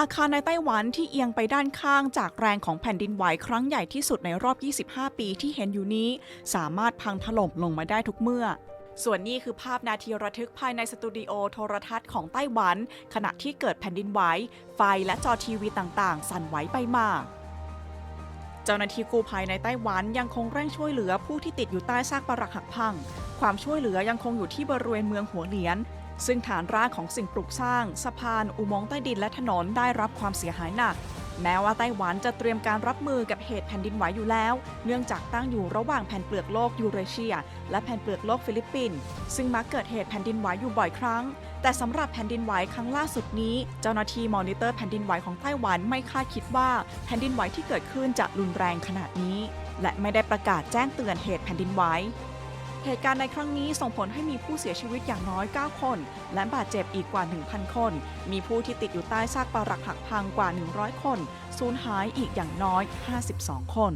อาคารในไต้หวันที่เอียงไปด้านข้างจากแรงของแผ่นดินไหวครั้งใหญ่ที่สุดในรอบ 25 ปีที่เห็นอยู่นี้ สามารถพังถล่มลงมาได้ทุกเมื่อ ส่วนนี้คือภาพนาทีระทึกภายในสตูดิโอโทรทัศน์ของไต้หวัน ขณะที่เกิดแผ่นดินไหว ไฟและจอทีวีต่างๆ สั่นไหวไปมาเจ้าหน้าที่กู้ภัยในไต้หวันยังคงเร่งช่วยเหลือผู้ที่ติดอยู่ใต้ซากปรักหักพัง ความช่วยเหลือยังคงอยู่ที่บริเวณเมืองหัวเหลียน ซึ่งฐานรากของสิ่งปลูกสร้าง สะพาน อุโมงค์ใต้ดินและถนนได้รับความเสียหายหนัก แม้ว่าไต้หวันจะเตรียมการรับมือกับเหตุแผ่นดินไหวอยู่แล้ว เนื่องจากตั้งอยู่ระหว่างแผ่นเปลือกโลกยูเรเชีย และแผ่นเปลือกโลกฟิลิปปินส์ซึ่งมักเกิดเหตุแผ่นดินไหวอยู่บ่อยครั้ง แต่สำหรับแผ่นดินไหวครั้งล่าสุดนี้ เจ้าหน้าที่มอนิเตอร์แผ่นดินไหวของไต้หวันไม่คาดคิดว่าแผ่นดินไหวที่เกิดขึ้นจะรุนแรงขนาดนี้ และไม่ได้ประกาศแจ้งเตือนเหตุแผ่นดินไหว เหตุการณ์ในครั้งนี้ส่งผลให้มีผู้เสียชีวิตอย่างน้อย 9 คน และบาดเจ็บอีกกว่า 1,000 คน มีผู้ที่ติดอยู่ใต้ซากปรักหักพังกว่า 100 คน สูญหายอีกอย่างน้อย 52 คน